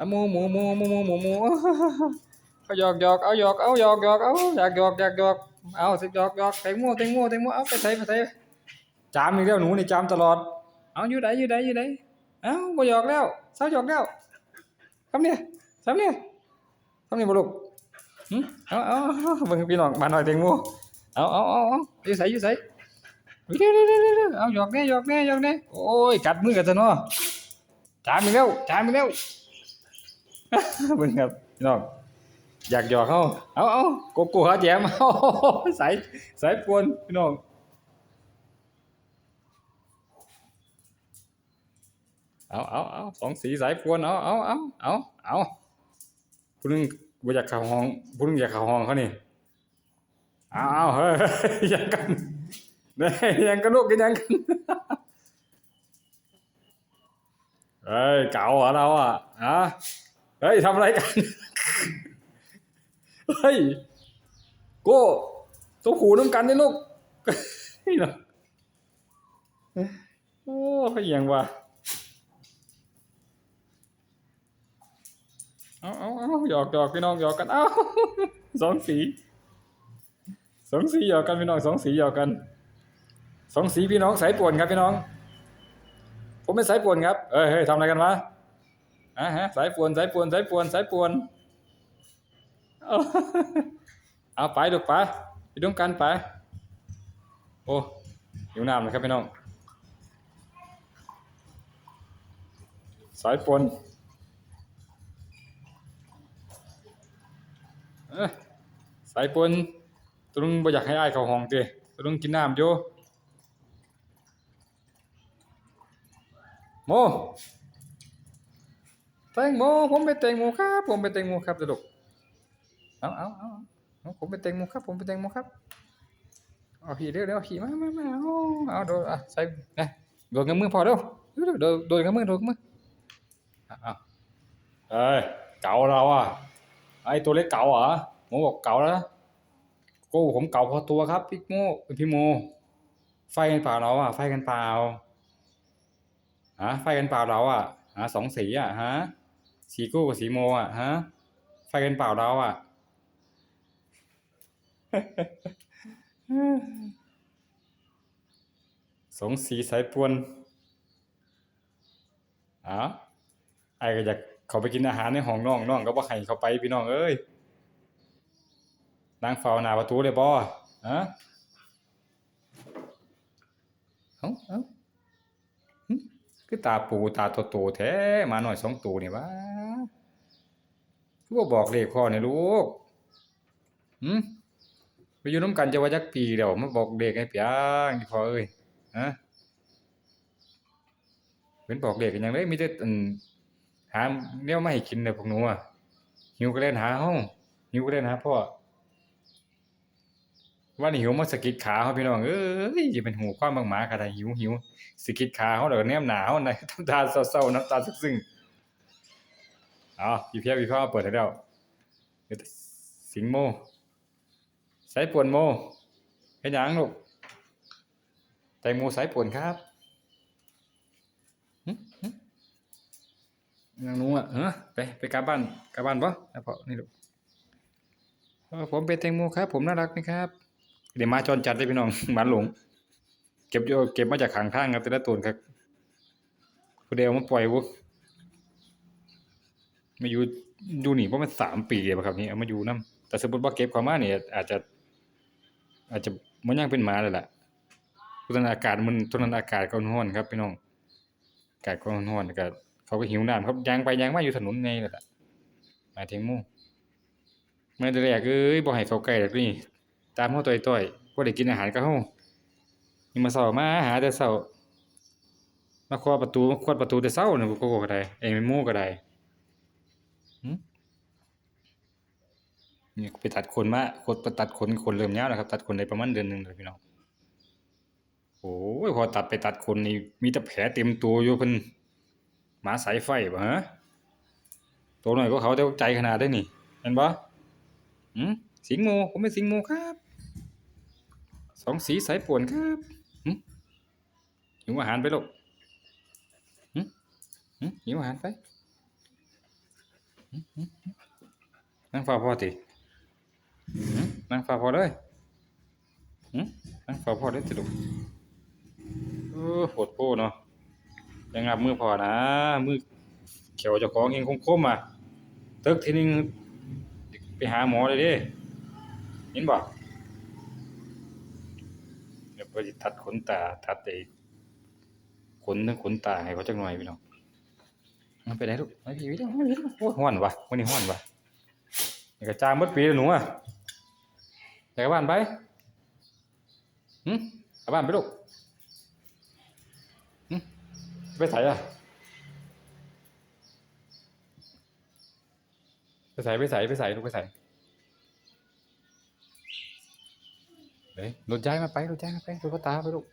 เอาหมูหมูหมูหมูหมูหมูหมูเอาหยอกหยอกเอาหยอกเอาหยอกหยอกเอาอยากหยอกอยากหยอกเอาสิหยอกหยอกแตงโมแตงโมแตงโมเอาไปใส่ไปใส่จามอีกแล้วหนูนี่จามตลอด เอาอยู่ไหนอยู่ไหนอยู่ไหนเอาบ่หยอกแล้วเศร้าหยอกแล้วทำเนี่ยทำเนี่ยทำเนี่ยบ่ลูกเอาเอาเอาบิ่งพี่น้องมาหน่อยแตงโมเอาเอาเอาเอาอยู่ใส่อยู่ใส่เดี๋ยวเดี๋ยวเดี๋ยวเดี๋ยวเอาหยอกแน่หยอกแน่หยอกแน่โอ้ยกัดมือกันซะเนาะจามอีกแล้วจามอีกแล้ว เบิ่งครับพี่น้องอยากหยอกเขาเอาเอาโกโก้หาแจมเอาสายสายปวนพี่น้องเอาเอาเอาสองสีสายปวนเอาเอาเอาเอาเอาผู้นึงบ่อยากข้าห้องผู้นึงอยากข้าห้องเขานี่เอาเอาเฮ้ยยังกันเด้ยังกันลูกกันยังกันเฮ้ยเก่าเหรอเราอะฮะ เฮ้ยทำอะไรกัน เฮ้ยโก้ตัวขู่น้ำกันนี่ลูกนี่เนาะโอ้ยยังวะเอาเอาเอาหยอกหยอกพี่น้องหยอกกัน เอาสองสี สองสีหยอกกันพี่น้องสองสีหยอกกัน สองสีพี่น้องสายป่วนครับพี่น้อง ผมเป็นสายป่วนครับ เอ้ยเฮ้ยทำอะไรกันวะ อะฮะสายป่วนสายป่วนสายป่วนสายป่วนเอาไปดูไปไปดูกันไป โอ้หิวน้ำเลยครับพี่น้อง สายปวนสายปวนตวนึงบ่อยากให้อ้ายเขาห้องเด้ตวนึงกินน้ำอยู่โม แตงโมผมเป็นแตงโมครับ ผมเป็นแตงโมครับลูกเอาเอาเอาผมเป็นแตงโมครับผมเป็นแตงโมครับเอาขี่เร็วเร็วขี่มามามาเอาเอาโดนอะใส่นะโดนกับมือพอเร็วโดนโดนกับมือโดนกับมือเอาเอาเอ้ยเก่าเราอะไอตัวเล็กเก่าเหรอโมบอกเก่าแล้วโก้ผมเก่าพอตัวครับพี่โมพี่โม ไฟกันเปล่าเราอะไฟกันเปล่าฮะไฟกันเปล่าเราอะฮะสองสีอะฮะ สีกู้กับสีโมอะฮะ ไฟกันเปล่าเราอะสองสีสายปวนอ้าวไอ้ก็อยากเขาไปกินอาหารในห้องน้องน้องก็บ่ให้เขาไปพี่น้องเอ้ยนั่งเฝ้าหน้าประตูเลยบ่ฮะเอ้าเอ้า คือตาปูตาโตๆแท้มาหน่อยสองตัวนี่วะคือบ่บอกเลขพ่อเนี่ยลูกหืมไปอยู่น้ำกันจะว่าจักปีเดี๋ยวมาบอกเลขให้เปียงอีพ่อเอ้ยฮะเป็นบอกเด็กกันยังเลยมีแต่อันหาแนวมาให้กินเลยพวกหนูอะหิวก็เล่นหาเฮาหิวก็เล่นหาพ่อ ว่านี่หิวมาสกิดขาเฮาพี่น้องเอ้ยจะเป็นหูความบางหมาก็ได้หิวหิวสกิดขาเฮาแล้วก็แนมหนาเฮาน่ะน้ำตาเศร้าๆน้ำตาซึ้งๆเอาพี่เพียพี่พ่อเปิดให้แล้วสิงโมใส่ปวนโมเฮ็ดหยังลูกแตงโมสายป่วนครับหึหึยังนูอะเออไปไปกลับบ้านกลับบ้านปะแล้วพอนี่ลูกผมเป็นแตงโมครับ ผมน่ารักไหมครับ เดี๋ยวมาจรจัดเลยพี่น้องหมาหลง เก็บโยเก็บมาจากขางทางครับแต่ละตัวครับผู้เดียวมาปล่อยวุ้มาอยู่อยู่นี่ปราะมาณสามปีเลยป่ะครับนี่เอามาอยู่นํแต่สมมติว่าเก็บเขามาเนี่ยอาจจะ อาจจะมันยังเป็นหมาเลยล่ะทุนอากาศมันทุกนั้นอากาศก็ร้อนครับพี่น้องอากาศก็ร้อนก็เขาก็หิวน้ำครับยางไปยางมาอยู่ถนนไงนั่ะมายถึงมู่เมื่อแรกเอ้ยบ่ให้เขาใกล้ดอกนี่ ตามเฮาต่อยๆบ่ได้กินอาหารกับเฮานี่มาเช้ามาหาแต่เช้ามาเคาประตูมาขวดประตูแต่เช้าน่ะโกโกก็ได้เอ้ยแม่มู่ก็ได้หึนี่ไปตัดขนมาขดไปตัดขนขนเริ่มยาวแล้วครับ ตัดขนได้ประมาณเดือนหนึงแล้วพี่น้องโอ้ยพอตัดไปตัดคนนี่มีแต่แผลเต็มตัวอยู่เพิ่นหมาสายไฟบ่ฮะตัวหน้อยก็เขาแต่ใจขนาดได้นี่เห็นบ่หืมสิงโมผมเป็นสิงโมครับ สองสีสายป่วนครับหิวอาหารไปลูกหิวอาหารไปนั่งฟ้าพอตินั่งฟ้าพอเลยนั่งฟ้าพอเลยติลูกเออโหดโพเนาะยังงับมือพอนะมือเขียวจ้าของเองคมๆอะตึกทีนึงไปหาหมอเลยด้เห็นบ่เดี๋ย วไปสิตัดขนตาตัดไอ้ขนทั้งขนตาให้เขาจักหน่อยพี่น้องมันไปได้ลูกไปพี่พี่เด้อมาพี่เด้อโอ้ยฮ้อนว่ะวันนี้ฮ้อนว่ะนี่ก็จ้างหมดปีแล้วหนูอะไปกลับบ้านไปหึกลับบ้านไปลูกหึไปใส่อะไปใส่ไปใส่ไปใส่ลูกไปใส่ เฮ้ยรถย้ายมาไปรถย้ายมาไปรถก็ตาไปลูก